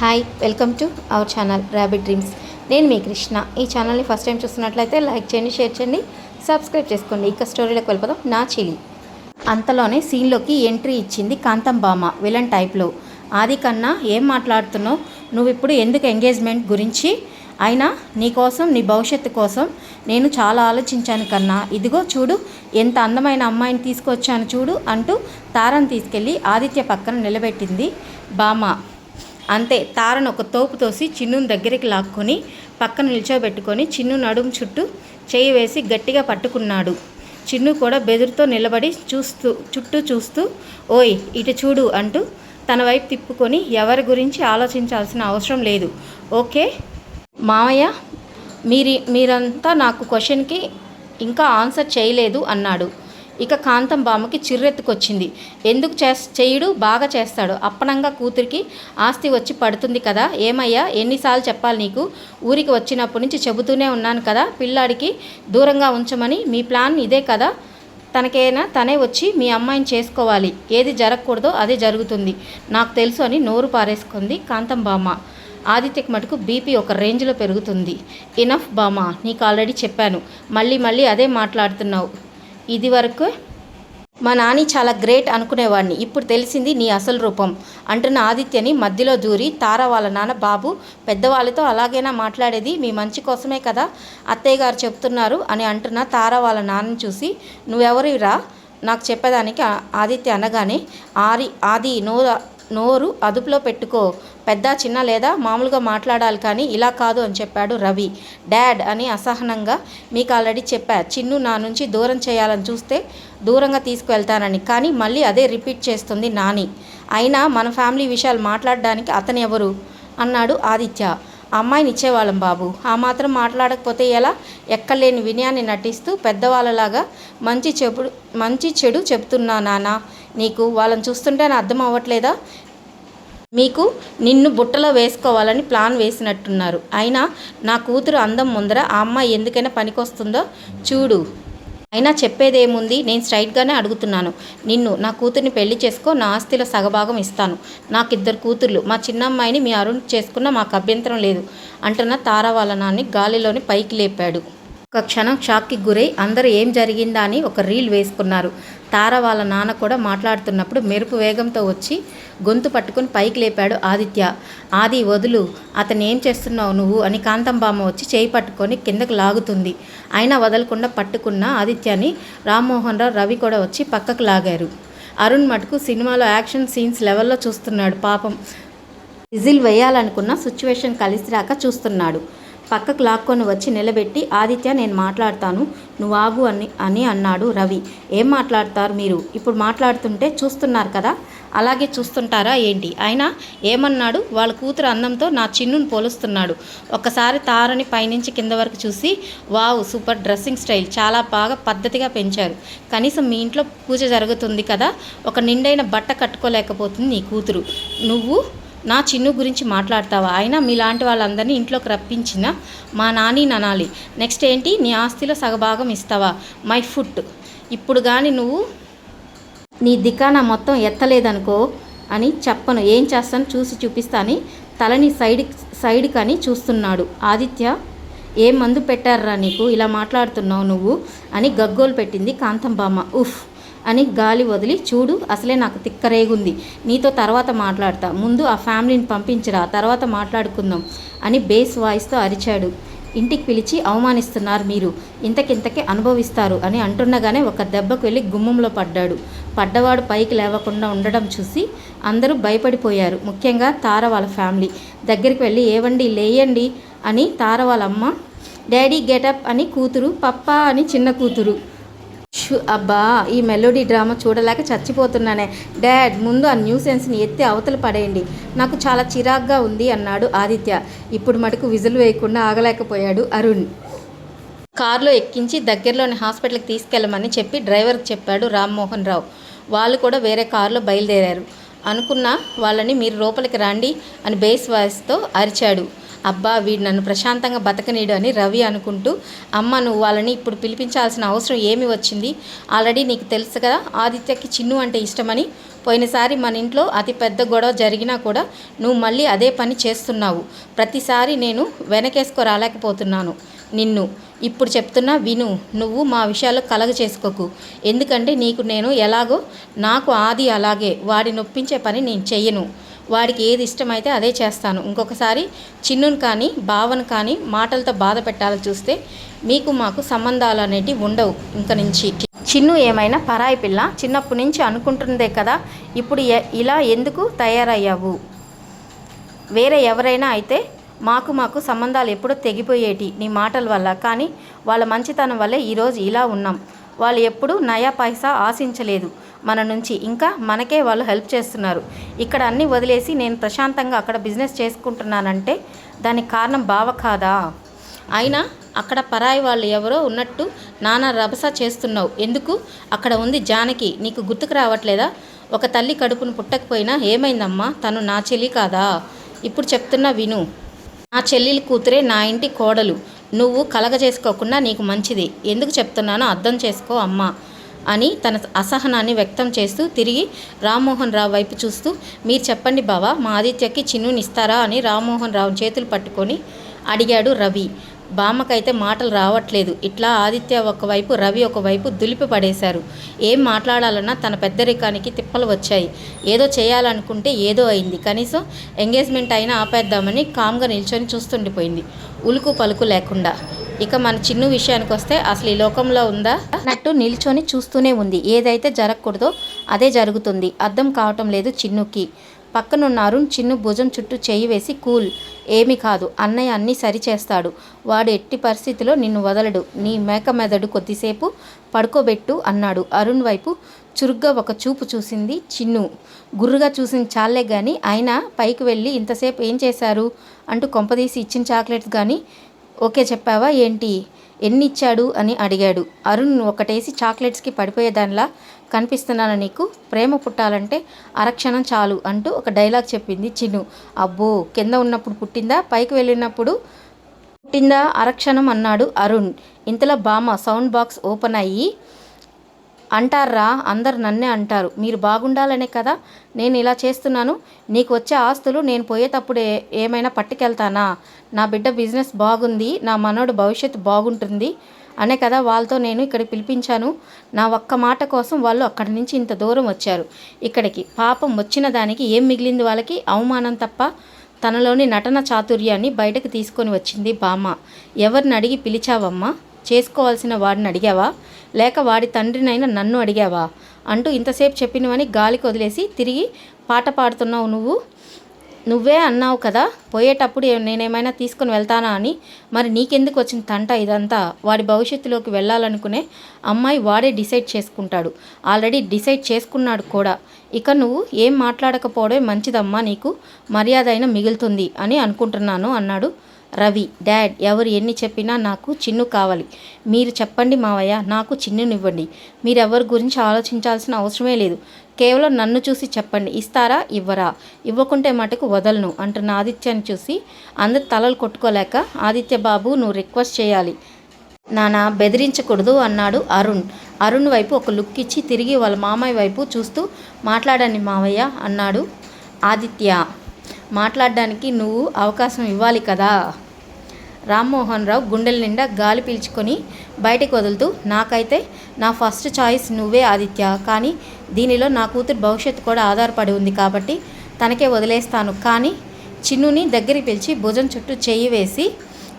Hi welcome to our channel rabbit dreams నేను మీ కృష్ణ. ఈ ఛానల్ని ఫస్ట్ టైం చూస్తున్నట్లయితే లైక్ చేయండి షేర్ చేయండి సబ్స్క్రైబ్ చేసుకోండి. ఇక స్టోరీలోకి వెళ్ళిపోదాం. నా చిలి. అంతలోనే సీన్లోకి ఎంట్రీ ఇచ్చింది కాంతం బామ విలన్ టైప్లో ఆది కన్నా ఏం మాట్లాడుతున్నావు? నువ్వు ఇప్పుడు ఎందుకు ఎంగేజ్మెంట్ గురించి? అయినా నీ కోసం నీ భవిష్యత్తు కోసం నేను చాలా ఆలోచించాను కన్నా. ఇదిగో చూడు ఎంత అందమైన అమ్మాయిని తీసుకొచ్చాను చూడు అంటూ తారను తీసుకెళ్ళి ఆదిత్య పక్కన నిలబెట్టింది బామ. అంతే. తారను ఒక తోపు తోసి చిన్నుని దగ్గరికి లాక్కొని పక్కన నిల్చోబెట్టుకొని చిన్ను నడుము చుట్టూ చేయి వేసి గట్టిగా పట్టుకున్నాడు. చిన్ను కూడా బెదురుతో నిలబడి చూస్తూ చుట్టూ చూస్తూ ఓయ్ ఇటు చూడు అంటూ తన వైపు తిప్పుకొని ఎవరి గురించి ఆలోచించాల్సిన అవసరం లేదు. ఓకే? మామయ్య మీరి మీరంతా నాకు క్వశ్చన్కి ఇంకా ఆన్సర్ చేయలేదు అన్నాడు. ఇక కాంతం బామ్మకి చిర్రెత్తుకొచ్చింది. ఎందుకు చేస్ చేయుడు? బాగా చేస్తాడు. అప్పనంగా కూతురికి ఆస్తి వచ్చి పడుతుంది కదా. ఏమయ్యా? ఎన్నిసార్లు చెప్పాలి నీకు? ఊరికి వచ్చినప్పటి నుంచి చెబుతూనే ఉన్నాను కదా. పిల్లాడికి దూరంగా ఉంచమని మీ ప్లాన్ ఇదే కదా. తనకైనా తనే వచ్చి మీ అమ్మాయిని చేసుకోవాలి. ఏది జరగకూడదో అదే జరుగుతుంది. నాకు తెలుసు అని నోరు పారేసుకుంది కాంతం బామ్మ. ఆదిత్యకి మటుకు బీపీ ఒక రేంజ్లో పెరుగుతుంది. ఇనఫ్ బామా నీకు ఆల్రెడీ చెప్పాను. మళ్ళీ మళ్ళీ అదే మాట్లాడుతున్నావు. ఇది వరకు మా నాని చాలా గ్రేట్ అనుకునేవాడిని. ఇప్పుడు తెలిసింది నీ అసలు రూపం. అంటున్న ఆదిత్యని మధ్యలో దూరి తార వాళ్ళ నాన్న బాబు పెద్దవాళ్ళతో అలాగైనా మాట్లాడేది? మీ మంచి కోసమే కదా అత్తయ్య గారు చెప్తున్నారు అని అంటున్న తార వాళ్ళ నాన్నని చూసి నువ్వెవరిరా నాకు చెప్పేదానికి ఆదిత్య అనగానే ఆరి ఆది నోరు నోరు అదుపులో పెట్టుకో. పెద్ద చిన్న లేదా మామూలుగా మాట్లాడాలి కానీ ఇలా కాదు అని చెప్పాడు రవి. డాడ్ అని అసహనంగా మీకు ఆల్రెడీ చెప్పా. చిన్ను నా నుంచి దూరం చేయాలని చూస్తే దూరంగా తీసుకువెళ్తానని. కానీ మళ్ళీ అదే రిపీట్ చేస్తుంది నాని. అయినా మన ఫ్యామిలీ విషయాలు మాట్లాడడానికి అతను ఎవరు అన్నాడు ఆదిత్య. అమ్మాయిని ఇచ్చేవాళ్ళం బాబు. ఆ మాత్రం మాట్లాడకపోతే ఎలా? ఎక్కలేని వినయాన్ని నటిస్తూ పెద్దవాళ్ళలాగా మంచి చెడు మంచి చెడు చెప్తున్నా నాన్న నీకు వాళ్ళని చూస్తుంటే అర్థం అవ్వట్లేదా? మీకు నిన్ను బుట్టలో వేసుకోవాలని ప్లాన్ వేసినట్టున్నారు. అయినా నా కూతురు అందం ముందర ఆ అమ్మాయి ఎందుకైనా పనికొస్తుందో? చూడు. అయినా చెప్పేదేముంది? నేను స్ట్రైట్గానే అడుగుతున్నాను. నిన్ను నా కూతుర్ని పెళ్ళి చేసుకో నా ఆస్తిలో సగభాగం ఇస్తాను. నాకు ఇద్దరు కూతుర్లు. మా చిన్నమ్మాయిని మీ అరుణ్ చేసుకున్న మాకు అభ్యంతరం లేదు. అంటున్న తారా గాలిలోని పైకి లేపాడు. ఒక క్షణం షాక్కి గురై అందరూ ఏం జరిగిందా అని ఒక రీల్ వేసుకున్నారు. తార వాళ్ళ నాన్న కూడా మాట్లాడుతున్నప్పుడు మెరుపు వేగంతో వచ్చి గొంతు పట్టుకుని పైకి లేపాడు ఆదిత్య. ఆది వదులు అతను ఏం చేస్తున్నావు నువ్వు? అని కాంతంబామ్మ వచ్చి చేయి పట్టుకొని కిందకు లాగుతుంది. అయినా వదలకుండా పట్టుకున్న ఆదిత్యని రామ్మోహన్ రావు రవి కూడా వచ్చి పక్కకు లాగారు. అరుణ్ మటుకు సినిమాలో యాక్షన్ సీన్స్ లెవెల్లో చూస్తున్నాడు పాపం. విజిల్ వేయాలనుకున్న సిచ్యువేషన్ కలిసి రాక చూస్తున్నాడు. పక్కకు లాక్కొని వచ్చి నిలబెట్టి ఆదిత్య నేను మాట్లాడతాను. నువ్వు ఆగు అని అని అన్నాడు రవి. ఏం మాట్లాడతారు మీరు? ఇప్పుడు మాట్లాడుతుంటే చూస్తున్నారు కదా? అలాగే చూస్తుంటారా ఏంటి? అయినా ఏమన్నాడు? వాళ్ళ కూతురు అందంతో నా చిన్నుని పోలుస్తున్నాడు. ఒక్కసారి తారని పైనుంచి కింద వరకు చూసి వావ్ సూపర్ డ్రెస్సింగ్ స్టైల్. చాలా బాగా పద్ధతిగా పెంచారు. కనీసం మీ ఇంట్లో పూజ జరుగుతుంది కదా? ఒక నిండైన బట్ట కట్టుకోలేకపోతుంది నీ కూతురు. నువ్వు నా చిన్ను గురించి మాట్లాడతావా? అయినా మీలాంటి వాళ్ళందరినీ ఇంట్లోకి రప్పించిన మా నాని ననాలి. నెక్స్ట్ ఏంటి? నీ ఆస్తిలో సగభాగం ఇస్తావా? My foot. ఇప్పుడు కానీ నువ్వు నీ దికానా మొత్తం ఎత్తలేదనుకో అని చెప్పను. ఏం చేస్తాను? చూసి చూపిస్తాని తలని సైడ్ సైడ్ కని చూస్తున్నాడు. ఆదిత్య ఏం మందు పెట్టారా నీకు? ఇలా మాట్లాడుతున్నావు నువ్వు అని గగ్గోలు పెట్టింది కాంతం బామ్మ. ఉఫ్. అని గాలి వదిలి చూడు అసలే నాకు తిక్కరేగుంది. నీతో తర్వాత మాట్లాడతా. ముందు ఆ ఫ్యామిలీని పంపించరా తర్వాత మాట్లాడుకుందాం అని బేస్ వాయిస్తో అరిచాడు. ఇంటికి పిలిచి అవమానిస్తున్నారు మీరు. ఇంతకింతకి అనుభవిస్తారు అని అంటుండగానే ఒక దెబ్బకు వెళ్ళి గుమ్మంలో పడ్డాడు. పడ్డవాడు పైకి లేవకుండా ఉండడం చూసి అందరూ భయపడిపోయారు. ముఖ్యంగా తార వాళ్ళ ఫ్యామిలీ. దగ్గరికి వెళ్ళి ఏవండి లేయండి అని తార వాళ్ళ అమ్మ డాడీ గెటప్ అని కూతురు పప్పా అని చిన్న కూతురు. షు అబ్బా ఈ మెలోడీ డ్రామా చూడలేక చచ్చిపోతున్నానే. డాడ్ ముందు ఆ న్యూసెన్స్ని ఎత్తి అవతలు పడేయండి. నాకు చాలా చిరాగ్గా ఉంది అన్నాడు ఆదిత్య. ఇప్పుడు మటుకు విజులు వేయకుండా ఆగలేకపోయాడు అరుణ్. కారులో ఎక్కించి దగ్గరలోని హాస్పిటల్కి తీసుకెళ్ళమని చెప్పి డ్రైవర్కి చెప్పాడు రామ్మోహన్ రావు. వాళ్ళు కూడా వేరే కారులో బయలుదేరారు. అనుకున్న వాళ్ళని మీరు లోపలికి రండి అని బేస్ వాయిస్తో అరిచాడు. అబ్బా వీడు నన్ను ప్రశాంతంగా బతకనీడు అని రవి అనుకుంటూ అమ్మ నువ్వు వాళ్ళని ఇప్పుడు పిలిపించాల్సిన అవసరం ఏమి వచ్చింది? ఆల్రెడీ నీకు తెలుసు కదా ఆదిత్యకి చిన్ను అంటే ఇష్టమని. పోయినసారి మన ఇంట్లో అతి పెద్ద గొడవ జరిగినా కూడా నువ్వు మళ్ళీ అదే పని చేస్తున్నావు. ప్రతిసారి నేను వెనకేసుకో రాలేకపోతున్నాను. నిన్ను. ఇప్పుడు చెప్తున్నా విను నువ్వు మా విషయాల్లో కలగ చేసుకోకు. ఎందుకంటే నీకు నేను ఎలాగో నాకు ఆది అలాగే వాడి నొప్పించే పని నేను చెయ్యను. వాడికి ఏది ఇష్టమైతే అదే చేస్తాను. ఇంకొకసారి చిన్నును కానీ భావను కానీ మాటలతో బాధ పెట్టాలని చూస్తే మీకు మాకు సంబంధాలు అనేటివి ఉండవు ఇంక నుంచి. చిన్ను ఏమైనా పరాయి పిల్ల చిన్నప్పటి నుంచి అనుకుంటుందే కదా ఇప్పుడు ఎ- ఇలా ఎందుకు తయారయ్యావు? వేరే ఎవరైనా అయితే మాకు మాకు సంబంధాలు ఎప్పుడో తెగిపోయేటి నీ మాటల వల్ల. కానీ వాళ్ళ మంచితనం వల్లే ఈరోజు ఇలా ఉన్నాం. వాళ్ళు ఎప్పుడూ నయా పైసా ఆశించలేదు మన నుంచి. ఇంకా మనకే వాళ్ళు హెల్ప్ చేస్తున్నారు. ఇక్కడ అన్నీ వదిలేసి నేను ప్రశాంతంగా అక్కడ బిజినెస్ చేసుకుంటున్నానంటే దానికి కారణం బావ కాదా? అయినా అక్కడ పరాయి వాళ్ళు ఎవరో ఉన్నట్టు నానా రభస చేస్తున్నావు. ఎందుకు? అక్కడ ఉంది జానకి. నీకు గుర్తుకు రావట్లేదా? ఒక తల్లి కడుపును పుట్టకపోయినా ఏమైందమ్మా? తను నా చెల్లి కాదా? ఇప్పుడు చెప్తున్నా విను. నా చెల్లెలి కూతురే నా ఇంటి కోడలు. నువ్వు కలగ చేసుకోకుండా నీకు మంచిది. ఎందుకు చెప్తున్నానో అర్థం చేసుకో అమ్మా అని తన అసహనాన్ని వ్యక్తం చేస్తూ తిరిగి రామ్మోహన్ రావు వైపు చూస్తూ మీరు చెప్పండి బావా మా ఆదిత్యకి చిన్నుని ఇస్తారా అని రామ్మోహన్ రావు చేతులు పట్టుకొని అడిగాడు రవి. బామ్మకైతే మాటలు రావట్లేదు. ఇట్లా ఆదిత్య ఒకవైపు రవి ఒకవైపు దులిపి పడేశారు. ఏం మాట్లాడాలన్నా తన పెద్దరికానికి తిప్పలు వచ్చాయి. ఏదో చేయాలనుకుంటే ఏదో అయింది. కనీసం ఎంగేజ్మెంట్ అయినా ఆపేద్దామని కామ్గా నిల్చొని చూస్తుండిపోయింది. ఉలుకు పలుకు లేకుండా. ఇక మన చిన్ను విషయానికి వస్తే అసలు ఈ లోకంలో ఉందా? అన్నట్టు నిల్చొని చూస్తూనే ఉంది. ఏదైతే జరగకూడదో అదే జరుగుతుంది. అర్థం కావటం లేదు చిన్నుకి. పక్కనున్న అరుణ్ చిన్ను భుజం చుట్టూ చేయి వేసి కూల్. ఏమీ కాదు అన్నయ్య అన్నీ సరిచేస్తాడు. వాడు ఎట్టి పరిస్థితిలో నిన్ను వదలడు. నీ మేక మెదడు కొద్దిసేపు పడుకోబెట్టు అన్నాడు. అరుణ్ వైపు చురుగ్గా ఒక చూపు చూసింది చిన్ను. గుర్రుగా చూసింది చాలే కానీ అయినా పైకి వెళ్ళి ఇంతసేపు ఏం చేశారు? అంటూ కొంపదీసి ఇచ్చిన చాక్లెట్స్ కానీ ఓకే చెప్పావా? ఏంటి? ఎన్ని ఇచ్చాడు అని అడిగాడు. అరుణ్ ఒకటేసి చాక్లెట్స్కి పడిపోయేదానిలా కనిపిస్తున్నాను నీకు? ప్రేమ పుట్టాలంటే అరక్షణం చాలు అంటూ ఒక డైలాగ్ చెప్పింది చిన్ను. అబ్బో కింద ఉన్నప్పుడు పుట్టిందా? పైకి వెళ్ళినప్పుడు పుట్టిందా? అరక్షణం అన్నాడు అరుణ్. ఇంతలో బామ సౌండ్ బాక్స్ ఓపెన్ అయ్యి అంటారా అందరు నన్నే అంటారు. మీరు బాగుండాలనే కదా నేను ఇలా చేస్తున్నాను. నీకు వచ్చే ఆస్తులు నేను పోయేటప్పుడు ఏమైనా పట్టుకెళ్తానా? నా బిడ్డ బిజినెస్ బాగుంది. నా మనోడు భవిష్యత్తు బాగుంటుంది. అనే కదా వాళ్ళతో నేను ఇక్కడ పిలిపించాను. నా ఒక్క మాట కోసం వాళ్ళు అక్కడి నుంచి ఇంత దూరం వచ్చారు. ఇక్కడికి పాపం వచ్చిన దానికి ఏం మిగిలింది వాళ్ళకి? అవమానం తప్ప తనలోని నటన చాతుర్యాన్ని బయటకు తీసుకొని వచ్చింది బామ్మ ఎవరిని అడిగి పిలిచావమ్మా? చేసుకోవాల్సిన వాడిని అడిగావా? లేక వాడి తండ్రినైనా నన్ను అడిగావా? అంటూ ఇంతసేపు చెప్పినవని గాలికి వదిలేసి తిరిగి పాట పాడుతున్నావు నువ్వు? నువ్వే అన్నావు కదా పోయేటప్పుడు నేనేమైనా తీసుకొని వెళ్తానా అని. మరి నీకెందుకు వచ్చిన తంట ఇదంతా? వాడి భవిష్యత్తులోకి వెళ్ళాలనుకునే అమ్మాయి వాడే డిసైడ్ చేసుకుంటాడు. ఆల్రెడీ డిసైడ్ చేసుకున్నాడు కూడా. ఇక నువ్వు ఏం మాట్లాడకపోవడమే మంచిదమ్మా నీకు. మర్యాద అయినా మిగులుతుంది అని అనుకుంటున్నాను అన్నాడు రవి డాడ్ ఎవరు ఎన్ని చెప్పినా నాకు చిన్ను కావాలి. మీరు చెప్పండి మావయ్య నాకు చిన్నునివ్వండి. మీరు ఎవరి గురించి ఆలోచించాల్సిన అవసరమే లేదు. కేవలం నన్ను చూసి చెప్పండి. ఇస్తారా? ఇవ్వరా? ఇవ్వకుంటే మటుకు వదలను అంటున్న ఆదిత్యాన్ని చూసి అందరు తలలు కొట్టుకోలేక ఆదిత్య బాబు నువ్వు రిక్వెస్ట్ చేయాలి. నానా బెదిరించకూడదు అన్నాడు అరుణ్. అరుణ్ వైపు ఒక లుక్ ఇచ్చి తిరిగి వాళ్ళ మామయ్య వైపు చూస్తూ మాట్లాడండి మావయ్య అన్నాడు ఆదిత్య. మాట్లాడడానికి నువ్వు అవకాశం ఇవ్వాలి కదా? రామ్మోహన్ రావు గుండెల నిండా గాలి పీల్చుకొని బయటికి వదులుతూ నాకైతే నా ఫస్ట్ చాయిస్ నువ్వే ఆదిత్య. కానీ దీనిలో నా కూతురు భవిష్యత్తు కూడా ఆధారపడి ఉంది కాబట్టి తనకే వదిలేస్తాను. కానీ చిన్నుని దగ్గరికి పిలిచి భుజం చుట్టూ చెయ్యి వేసి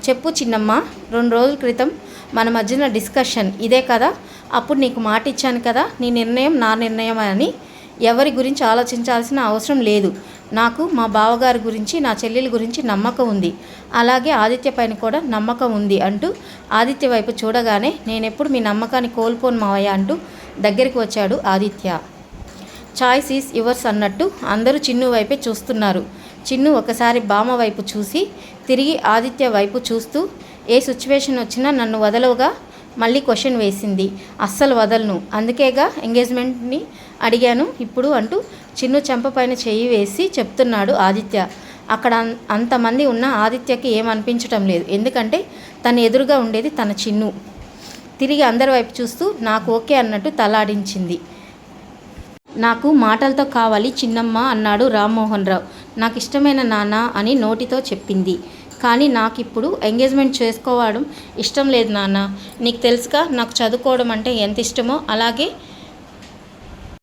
చెప్పు చిన్నమ్మ రెండు రోజుల క్రితం మన మధ్యన డిస్కషన్ ఇదే కదా? అప్పుడు నీకు మాట ఇచ్చాను కదా? నీ నిర్ణయం నా నిర్ణయం అని ఎవరి గురించి ఆలోచించాల్సిన అవసరం లేదు. నాకు మా బావగారి గురించి నా చెల్లెల గురించి నమ్మకం ఉంది. అలాగే ఆదిత్య పైన కూడా నమ్మకం ఉంది అంటూ ఆదిత్య వైపు చూడగానే నేనెప్పుడు మీ నమ్మకాన్ని కోల్పోను మావయ్య అంటూ దగ్గరికి వచ్చాడు ఆదిత్య. చాయిస్ ఈస్ యువర్స్ అన్నట్టు అందరూ చిన్ను వైపే చూస్తున్నారు. చిన్ను ఒకసారి బామ్మ వైపు చూసి తిరిగి ఆదిత్య వైపు చూస్తూ ఏ సిచ్యువేషన్ వచ్చినా నన్ను వదలవుగా? మళ్ళీ క్వశ్చన్ వేసింది. అస్సలు వదలను. అందుకేగా ఎంగేజ్మెంట్ని అడిగాను ఇప్పుడు అంటూ చిన్ను చెంప పైన చెయ్యి వేసి చెప్తున్నాడు ఆదిత్య. అక్కడ అన్- అంతమంది ఉన్న ఆదిత్యకి ఏమనిపించటం లేదు. ఎందుకంటే తన ఎదురుగా ఉండేది తన చిన్ను. తిరిగి అందరి వైపు చూస్తూ నాకు ఓకే అన్నట్టు తలాడించింది. నాకు మాటలతో కావాలి చిన్నమ్మ అన్నాడు రామ్మోహన్ రావు. నాకు ఇష్టమైన నాన్న అని నోటితో చెప్పింది. కానీ నాకు ఇప్పుడు ఎంగేజ్మెంట్ చేసుకోవడం ఇష్టం లేదు నాన్న. నీకు తెలుసుగా నాకు చదువుకోవడం అంటే ఎంత ఇష్టమో అలాగే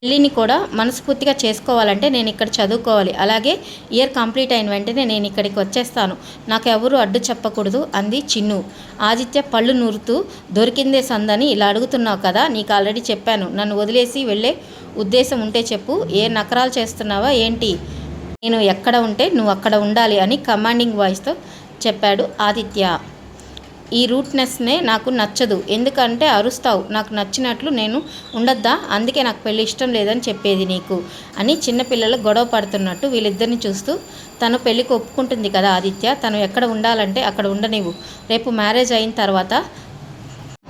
పెళ్ళిని కూడా మనస్ఫూర్తిగా చేసుకోవాలంటే నేను ఇక్కడ చదువుకోవాలి. అలాగే ఇయర్ కంప్లీట్ అయిన వెంటనే నేను ఇక్కడికి వచ్చేస్తాను. నాకు ఎవరు అడ్డు చెప్పకూడదు అంది చిన్ను. ఆదిత్య పళ్ళు నూరుతూ దొరికిందే సందని ఇలా అడుగుతున్నావు కదా నీకు ఆల్రెడీ చెప్పాను. నన్ను వదిలేసి వెళ్ళే ఉద్దేశం ఉంటే చెప్పు. ఏ నకరాలు చేస్తున్నావా ఏంటి? నేను ఎక్కడ ఉంటే నువ్వు అక్కడ ఉండాలి అని కమాండింగ్ వాయిస్తో చెప్పాడు ఆదిత్య. ఈ రూట్నెస్నే నాకు నచ్చదు. ఎందుకంటే అరుస్తావు. నాకు నచ్చినట్లు నేను ఉండొద్దా? అందుకే నాకు పెళ్ళి ఇష్టం లేదని చెప్పేది నీకు. అని చిన్నపిల్లలు గొడవ పడుతున్నట్టు వీళ్ళిద్దరిని చూస్తూ తను పెళ్ళికి ఒప్పుకుంటుంది కదా ఆదిత్య? తను ఎక్కడ ఉండాలంటే అక్కడ ఉండనివ్వు. రేపు మ్యారేజ్ అయిన తర్వాత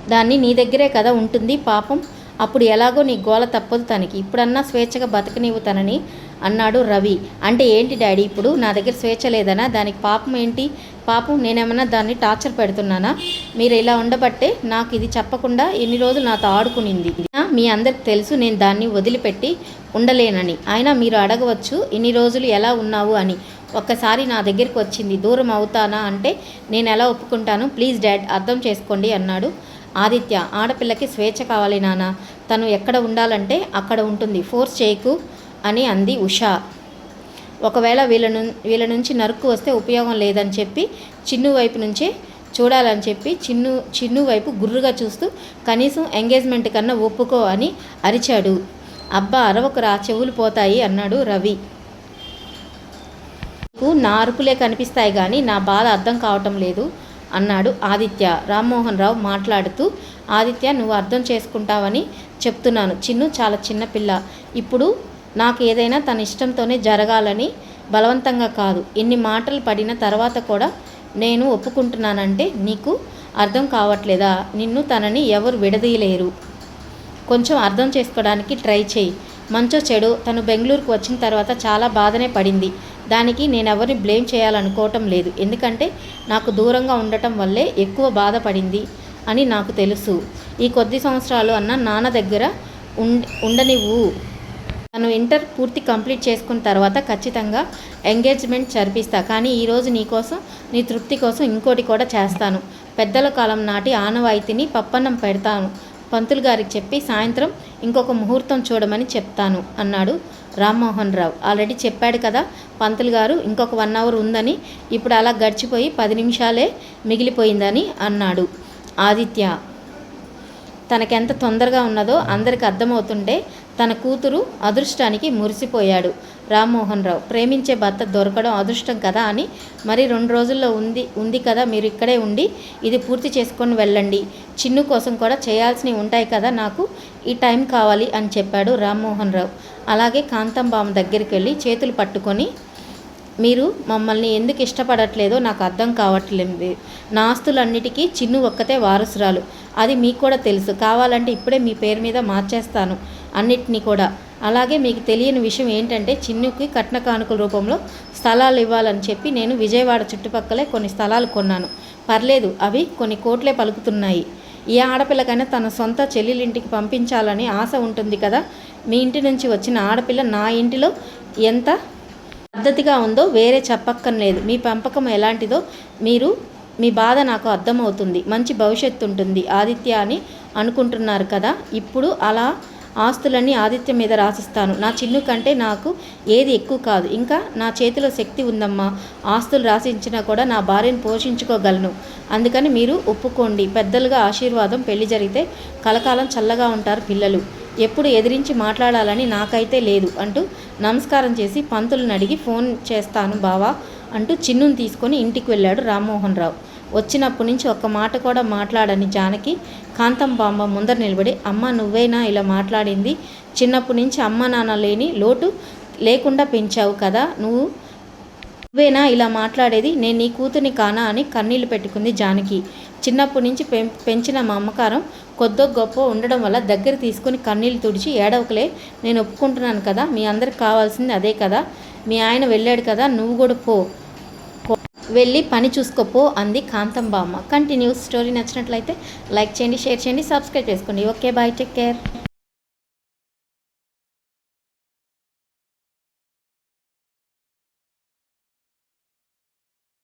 దాన్ని నీ దగ్గరే కదా ఉంటుంది పాపం. అప్పుడు ఎలాగో నీ గోల తప్పదు తనకి. ఇప్పుడన్నా స్వేచ్ఛగా బతకనివ్వు తనని అన్నాడు రవి. అంటే ఏంటి డాడీ ఇప్పుడు? నా దగ్గర స్వేచ్ఛ లేదనా? దానికి పాపం ఏంటి? పాపం నేనేమన్నా దాన్ని టార్చర్ పెడుతున్నానా? మీరు ఇలా ఉండబట్టే నాకు ఇది చెప్పకుండా ఎన్ని రోజులు నాతో ఆడుకునింది. మీ అందరికి తెలుసు నేను దాన్ని వదిలిపెట్టి ఉండలేనని. అయినా మీరు అడగవచ్చు ఇన్ని రోజులు ఎలా ఉన్నావు? అని. ఒక్కసారి నా దగ్గరికి వచ్చింది దూరం అవుతానా? అంటే నేను ఎలా ఒప్పుకుంటాను? ప్లీజ్ డాడ్ అర్థం చేసుకోండి అన్నాడు. ఆదిత్య ఆడపిల్లకి స్వేచ్ఛ కావాలి నాన్న. తను ఎక్కడ ఉండాలంటే అక్కడ ఉంటుంది. ఫోర్స్ చేయకు అని అంది ఉషా. ఒకవేళ వీళ్ళ ను వీళ్ళ నుంచి నరుక్కు వస్తే ఉపయోగం లేదని చెప్పి చిన్ను వైపు నుంచే చూడాలని చెప్పి చిన్ను చిన్ను వైపు గుర్రుగా చూస్తూ కనీసం ఎంగేజ్మెంట్ కన్నా ఒప్పుకో అని అరిచాడు. అబ్బా అరవకురా చెవులు పోతాయి అన్నాడు రవి. నీకు నా అరుపులే కనిపిస్తాయి కానీ నా బాధ అర్థం కావటం లేదు అన్నాడు ఆదిత్య. రామ్మోహన్ రావు మాట్లాడుతూ ఆదిత్య నువ్వు అర్థం చేసుకుంటావని చెప్తున్నాను. చిన్ను చాలా చిన్న పిల్ల. ఇప్పుడు నాకు ఏదైనా తన ఇష్టంతోనే జరగాలని బలవంతంగా కాదు. ఎన్ని మాటలు పడిన తర్వాత కూడా నేను ఒప్పుకుంటున్నానంటే నీకు అర్థం కావట్లేదా? నిన్ను తనని ఎవరు విడదీయలేరు. కొంచెం అర్థం చేసుకోవడానికి ట్రై చేయి. మంచో చెడు తను బెంగళూరుకు వచ్చిన తర్వాత చాలా బాధనే పడింది. దానికి నేను ఎవరిని బ్లేమ్ చేయాలనుకోవటం లేదు. ఎందుకంటే నాకు దూరంగా ఉండటం వల్లే ఎక్కువ బాధపడింది అని నాకు తెలుసు. ఈ కొద్ది సంవత్సరాలు అన్న నాన్న దగ్గర ఉండ ఉండనివ్వు. తను ఇంటర్ పూర్తి కంప్లీట్ చేసుకున్న తర్వాత ఖచ్చితంగా ఎంగేజ్మెంట్ జరిపిస్తా. కానీ ఈరోజు నీకోసం నీ తృప్తి కోసం ఇంకోటి కూడా చేస్తాను. పెద్దల కాలం నాటి ఆనవాయితీని పప్పన్నం పెడతాను. పంతులు గారికి చెప్పి సాయంత్రం ఇంకొక ముహూర్తం చూడమని చెప్తాను అన్నాడు రామ్మోహన్ రావు. ఆల్రెడీ చెప్పాడు కదా పంతులు గారు ఇంకొక వన్ అవర్ ఉందని ఇప్పుడు అలా గడిచిపోయి పది నిమిషాలే మిగిలిపోయిందని అన్నాడు ఆదిత్య. తనకెంత తొందరగా ఉన్నదో అందరికి అర్థమవుతుంటే తన కూతురు అదృష్టానికి మురిసిపోయాడు. రామ్మోహన్ రావు ప్రేమించే భర్త దొరకడం అదృష్టం కదా అని. మరి రెండు రోజుల్లో ఉంది ఉంది కదా మీరు ఇక్కడే ఉండి ఇది పూర్తి చేసుకొని వెళ్ళండి. చిన్ను కోసం కూడా చేయాల్సినవి ఉంటాయి కదా నాకు ఈ టైం కావాలి అని చెప్పాడు రామ్మోహన్ రావు అలాగే కాంతంబామ్ దగ్గరికి వెళ్ళి చేతులు పట్టుకొని మీరు మమ్మల్ని ఎందుకు ఇష్టపడట్లేదో నాకు అర్థం కావట్లేదు. నా ఆస్తులన్నిటికీ చిన్ను ఒక్కతే వారసురాలు. అది మీకు కూడా తెలుసు. కావాలంటే ఇప్పుడే మీ పేరు మీద మార్చేస్తాను. అన్నిటినీ కూడా. అలాగే మీకు తెలియని విషయం ఏంటంటే చిన్నుకి కట్న కానుకల రూపంలో స్థలాలు ఇవ్వాలని చెప్పి నేను విజయవాడ చుట్టుపక్కలే కొన్ని స్థలాలు కొన్నాను. పర్లేదు అవి కొన్ని కోట్లే పలుకుతున్నాయి. ఏ ఆడపిల్లకైనా తన సొంత చెల్లెలింటికి పంపించాలని ఆశ ఉంటుంది కదా? మీ ఇంటి నుంచి వచ్చిన ఆడపిల్ల నా ఇంటిలో ఎంత పద్ధతిగా ఉందో వేరే చెప్పక్కర్లేదు. మీ పెంపకం ఎలాంటిదో మీరు మీ బాధ నాకు అర్థమవుతుంది. మంచి భవిష్యత్తు ఉంటుంది. ఆదిత్య అని అనుకుంటున్నారు కదా? ఇప్పుడు అలా ఆస్తులన్నీ ఆదిత్య మీద రాసిస్తాను. నా చిన్ను కంటే నాకు ఏది ఎక్కువ కాదు. ఇంకా నా చేతిలో శక్తి ఉందమ్మా. ఆస్తులు రాసించినా కూడా నా భార్యను పోషించుకోగలను. అందుకని మీరు ఒప్పుకోండి. పెద్దలుగా ఆశీర్వాదం పెళ్ళి జరిగితే కలకాలం చల్లగా ఉంటారు పిల్లలు. ఎప్పుడు ఎదిరించి మాట్లాడాలని నాకైతే లేదు అంటూ నమస్కారం చేసి పంతులను అడిగి ఫోన్ చేస్తాను బావా అంటూ చిన్నును తీసుకొని ఇంటికి వెళ్ళాడు రామ్మోహన్ రావు. వచ్చినప్పటి నుంచి ఒక్క మాట కూడా మాట్లాడని జానకి కాంతం బామ్మ ముందర నిలబడి అమ్మ నువ్వేనా ఇలా మాట్లాడింది? చిన్నప్పటి నుంచి అమ్మ నాన్న లేని లోటు లేకుండా పెంచావు కదా నువ్వు నువ్వేనా ఇలా మాట్లాడేది? నేను నీ కూతుని కానా? అని కన్నీళ్ళు పెట్టుకుంది జానకి. చిన్నప్పటి నుంచి పెం పెంచిన మా అమ్మకారం కొద్దో గొప్ప ఉండడం వల్ల దగ్గర తీసుకొని కన్నీళ్ళు తుడిచి ఏడవకలే నేను ఒప్పుకుంటున్నాను కదా మీ అందరికి కావాల్సింది అదే కదా మీ ఆయన వెళ్ళాడు కదా నువ్వు కూడా పో వెళ్ళి పని చూసుకోపో అంది కాంతంబామ్మ. కంటిన్యూస్ స్టోరీ నచ్చినట్లయితే లైక్ చేయండి షేర్ చేయండి సబ్స్క్రైబ్ చేసుకోండి. Okay bye take care